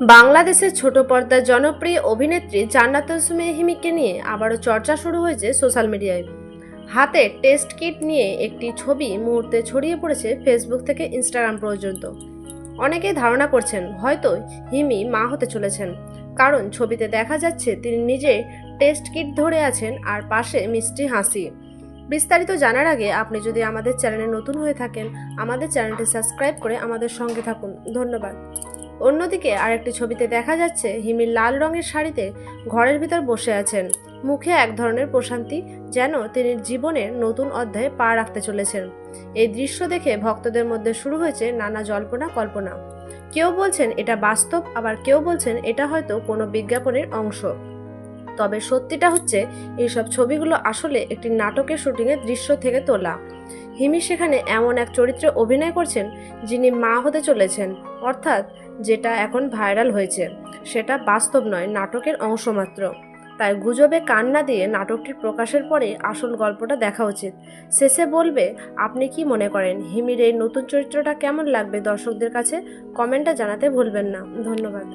বাংলাদেশের ছোট পর্দার জনপ্রিয় অভিনেত্রী জান্নাত হিমিকে নিয়ে আবারও চর্চা শুরু হয়েছে সোশ্যাল মিডিয়ায়। হাতে টেস্ট কিট নিয়ে একটি ছবি মুহূর্তে ছড়িয়ে পড়েছে ফেসবুক থেকে ইনস্টাগ্রাম পর্যন্ত। অনেকেই ধারণা করছেন, হয়তো হিমি মা হতে চলেছেন। কারণ ছবিতে দেখা যাচ্ছে তিনি নিজে টেস্ট কিট ধরে আছেন আর পাশে মিষ্টি হাসি। বিস্তারিত জানার আগে আপনি যদি আমাদের চ্যানেলে নতুন হয়ে থাকেন, আমাদের চ্যানেলটি সাবস্ক্রাইব করে আমাদের সঙ্গে থাকুন। ধন্যবাদ। অন্যদিকে আরেকটি ছবিতে দেখা যাচ্ছে হিমির লাল রঙের শাড়িতে ঘরের ভিতর বসে আছেন। মুখে এক ধরনের প্রশান্তি যেন তিনি জীবনের নতুন অধ্যায়ে পা রাখতে চলেছেন। এই দৃশ্য দেখে ভক্তদের মধ্যে শুরু হয়েছে নানা জল্পনা, কল্পনা। কেউ বলছেন এটা বাস্তব, আবার কেউ বলছেন এটা হয়তো কোনো বিজ্ঞাপনের অংশ। তবে সত্যিটা হচ্ছে, এইসব ছবিগুলো আসলে একটি নাটকের শুটিংয়ের দৃশ্য থেকে তোলা। হিমি সেখানে এমন এক চরিত্রে অভিনয় করছেন যিনি মা হতে চলেছেন, অর্থাৎ যেটা এখন ভাইরাল হয়েছে। সেটা বাস্তব নয়, নাটকের অংশ মাত্র তাই গুজবে কান না দিয়ে নাটকটির প্রকাশের পরে আসল গল্পটা দেখা উচিত। শেষে বলবে, আপনি কি মনে করেন, হিমির এই নতুন চরিত্রটা কেমন লাগবে দর্শকদের কাছে? কমেন্টটা জানাতে ভুলবেন না। ধন্যবাদ।